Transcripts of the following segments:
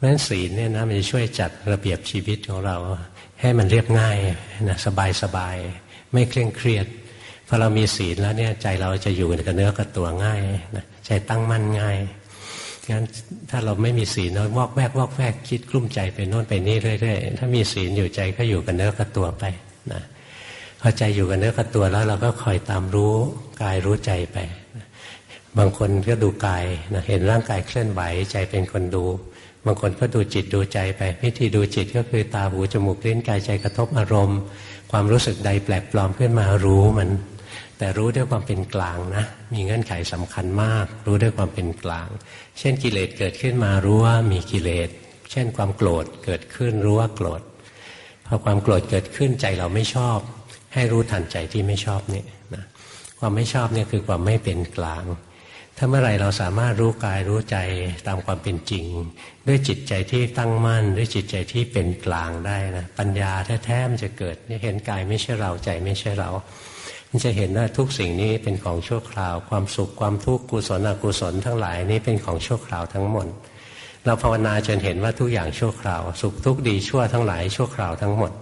เพราะฉะนั้นศีลเนี่ยนะมันจะช่วยจัดระเบียบชีวิตของเรา ให้มันเรียบง่ายนะสบายสบายไม่เคร่งเครียดพอเรามีศีลแล้วเนี่ยใจเราจะอยู่กับเนื้อกับตัวง่ายนะใจตั้งมั่นง่ายงั้นถ้าเราไม่มีศีลเราวอกแวกวอกแวกคิดกลุ้มใจไปโน่นไปนี่เรื่อยๆถ้ามีศีลอยู่ใจก็อยู่กับเนื้อกับตัวไปนะพอใจอยู่กับเนื้อกับตัวแล้วเราก็คอยตามรู้กายรู้ใจไป บางคนก็ดูกายนะเห็นร่างกายเคลื่อนไหวใจเป็นคนดู บางคนก็ดูจิตดูใจไปวิธีดูจิตก็คือตาหูจมูกลิ้นกายใจกระทบอารมณ์ ความรู้สึกใดแปลกปลอมขึ้นมารู้มัน แต่รู้ด้วยความเป็นกลางนะ มีเงื่อนไขสำคัญมาก รู้ด้วยความเป็นกลาง เช่นกิเลสเกิดขึ้นมารู้ว่ามีกิเลส เช่นความโกรธเกิดขึ้นรู้ว่าโกรธพอความโกรธเกิดขึ้นใจเราไม่ชอบ ให้รู้ทันใจที่ไม่ชอบนี่นะความไม่ชอบเนี่ยคือความไม่เป็นกลาง ถ้าเมื่อไรเราสามารถรู้กายรู้ใจตามความเป็นจริง ด้วยจิตใจที่ตั้งมั่น ด้วยจิตใจที่เป็นกลางได้นะปัญญาแท้ๆมันจะเกิดเห็นกายไม่ใช่เราใจไม่ใช่เรามันจะเห็นว่าทุกสิ่งนี้เป็นของชั่วคราว ความสุขความทุกข์กุศลอกุศลทั้งหลายนี้เป็นของชั่วคราวทั้งหมดเราภาวนาจนเห็นว่าทุกอย่างชั่วคราว สุขทุกข์ดีชั่วทั้งหลายชั่วคราวทั้งหมด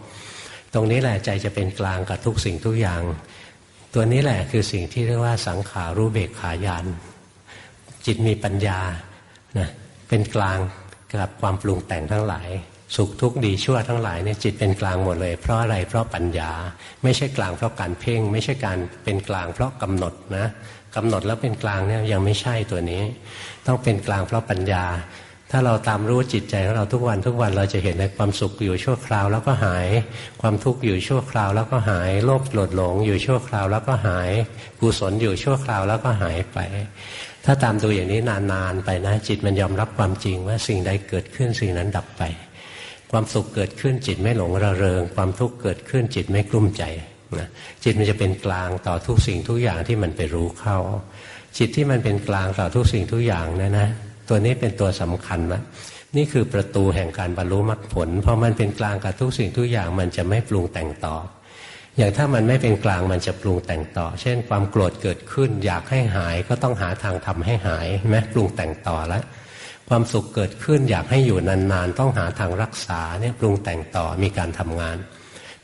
ตรงนี้แหละใจจะเป็นกลางกับทุกสิ่งทุกอย่าง ตัวนี้แหละคือสิ่งที่เรียกว่าสังขารู้เบกขายาน จิตมีปัญญานะเป็นกลางกับความปรุงแต่งทั้งหลาย สุขทุกข์ดีชั่วทั้งหลายเนี่ยจิตเป็นกลางหมดเลย เพราะอะไรเพราะปัญญา ไม่ใช่กลางเพราะการเพ่ง ไม่ใช่การเป็นกลางเพราะกำหนดนะกำหนดแล้วเป็นกลางเนี่ยยังไม่ใช่ตัวนี้ ต้องเป็นกลางเพราะปัญญา ถ้าเราตามรู้จิตใจของเราทุกวันทุกวันเราจะเห็นในความสุขอยู่ชั่วคราวแล้วก็หาย ความทุกข์อยู่ชั่วคราวแล้วก็หายโลภโกรธหลงอยู่ชั่วคราวแล้วก็หาย กุศลอยู่ชั่วคราวแล้วก็หายไป ถ้าตามดูอย่างนี้นานๆไปนะ จิตมันยอมรับความจริงว่าสิ่งใดเกิดขึ้นสิ่งนั้นดับไป ความสุขเกิดขึ้นจิตไม่หลงระเริง ความทุกข์เกิดขึ้นจิตไม่กลุ้มใจนะจิตมันจะเป็นกลางต่อทุกสิ่งทุกอย่างที่มันไปรู้เข้า จิตที่มันเป็นกลางต่อทุกสิ่งทุกอย่างนะนะตัวนี้เป็นตัวสำคัญนะนี่คือประตูแห่งการบรรลุมรรคผล เพราะมันเป็นกลางกับทุกสิ่งทุกอย่างมันจะไม่ปรุงแต่งต่อ อย่างถ้ามันไม่เป็นกลางมันจะปรุงแต่งต่อ เช่นความโกรธเกิดขึ้น อยากให้หายก็ต้องหาทางทำให้หายไหมปรุงแต่งต่อแล้วความสุขเกิดขึ้นอยากให้อยู่นานๆ ต้องหาทางรักษาเนี่ยปรุงแต่งต่อมีการทำงาน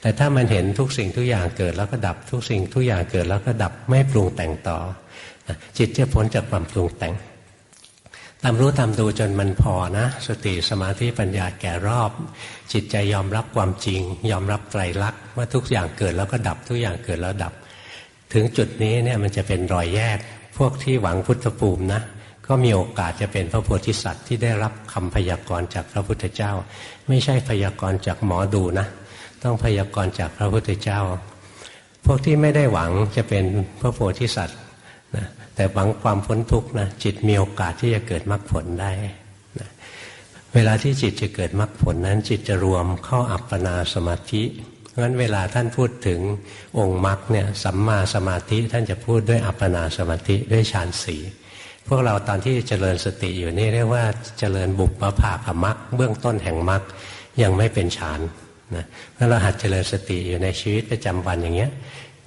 แต่ถ้ามันเห็นทุกสิ่งทุกอย่างเกิดแล้วก็ดับทุกสิ่งทุกอย่างเกิดแล้วก็ดับไม่ปรุงแต่งต่อ จิตจะพ้นจากความปรุงแต่ง ตามรู้ตามดูจนมันพอนะ สติสมาธิปัญญาแก่รอบ จิตใจยอมรับความจริง ยอมรับไตรลักษณ์ว่าทุกอย่างเกิดแล้วก็ดับทุกอย่างเกิดแล้วดับ ถึงจุดนี้เนี่ยมันจะเป็นรอยแยก พวกที่หวังพุทธภูมินะก็มีโอกาสจะเป็นพระโพธิสัตว์ที่ได้รับคำพยากรณ์จากพระพุทธเจ้า ไม่ใช่พยากรณ์จากหมอดูนะ ต้องพยากรณ์จากพระพุทธเจ้า พวกที่ไม่ได้หวังจะเป็นพระโพธิสัตว์ นะแต่หวังความพ้นทุกข์นะจิตมีโอกาสที่จะเกิดมรรคผลได้นะเวลาที่จิตจะเกิดมรรคผลนั้น จิตจะรวมเข้าอัปปนาสมาธิเพราะฉะนั้นเวลาท่านพูดถึงองค์มรรคเนี่ยสัมมาสมาธิท่านจะพูดด้วยอัปปนาสมาธิด้วยฌานสีพวกเราตอนที่เจริญสติอยู่นี่เรียกว่าเจริญบุปผาขมรรคเบื้องต้นแห่งมรรคยังไม่เป็นฌานนะถ้าเราหัดเจริญสติอยู่ในชีวิตประจำวันอย่างเงี้ย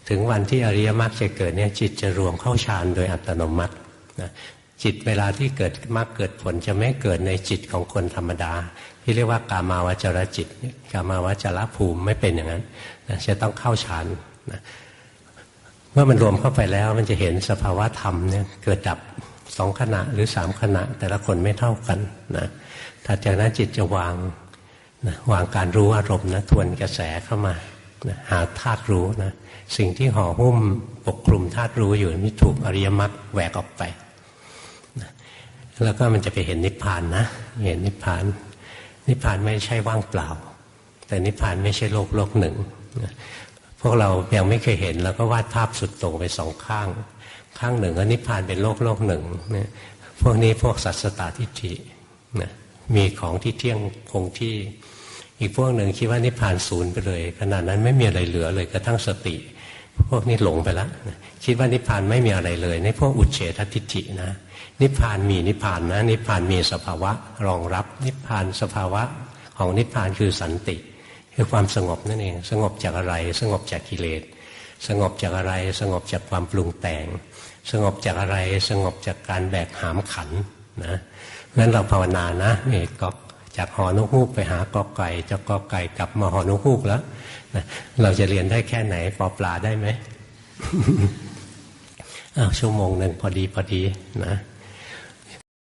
ถึงวันที่อริยมรรคจะเกิดเนี่ยจิตจะรวมเข้าฌานโดยอัตโนมัตินะจิตเวลาที่เกิดมรรคเกิดผลจะไม่เกิดในจิตของคนธรรมดา ที่เรียกว่ากามาวจรจิตกามาวจรภูมิไม่เป็นอย่างนั้นนะจะต้องเข้าฌานนะเมื่อมันรวมเข้าไปแล้วมันจะเห็นสภาวะธรรมเนี่ยเกิดดับสองขณะหรือสามขณะ แต่ละคนไม่เท่ากันนะถัดจากนั้นจิตจะวางนะวางการรู้อารมณ์นะทวนกระแสเข้ามา หาธาตุรู้นะสิ่งที่ห่อหุ้มปกคลุมธาตุรู้อยู่นี่ถูกอริยมรรคแหวกออกไป แล้วก็มันจะไปเห็นนิพพานนะ เห็นนิพพาน นิพพานไม่ใช่ว่างเปล่า แต่นิพพานไม่ใช่โลกโลกหนึ่ง พวกเรายังไม่เคยเห็นแล้วก็วาดภาพสุดโต่งไปสองข้าง ข้างหนึ่งก็นิพพานเป็นโลกโลกหนึ่งนพวกนี้พวกสัตสตาทิฏฐิมีของที่เที่ยงคงที่ อีกพวกหนึ่งคิดว่านิพพานศูนย์ไปเลย ขนาดนั้นไม่มีอะไรเหลือเลยกระทั่งสติ พวกนี้หลงไปแล้วคิดว่านิพพานไม่มีอะไรเลยในพวกอุเฉททิฏฐินะ นิพพานมีนิพพานนะ นิพพานมีสภาวะรองรับ นิพพานสภาวะของนิพพานคือสันติ คือความสงบนั่นเอง สงบจากอะไร สงบจากกิเลสสงบจากอะไร สงบจากความปรุงแต่ง สงบจากอะไร สงบจากการแบกหามขันนะงั้นเราภาวนานะนี่ก็ จากหอนกฮูกไปหากอไก่จากกอไก่กลับมาหอนกฮูกแล้วนะเราจะเรียนได้แค่ไหนปอปลาได้ไหมอ้าวชั่วโมงหนึ่งพอดีพอดีนะ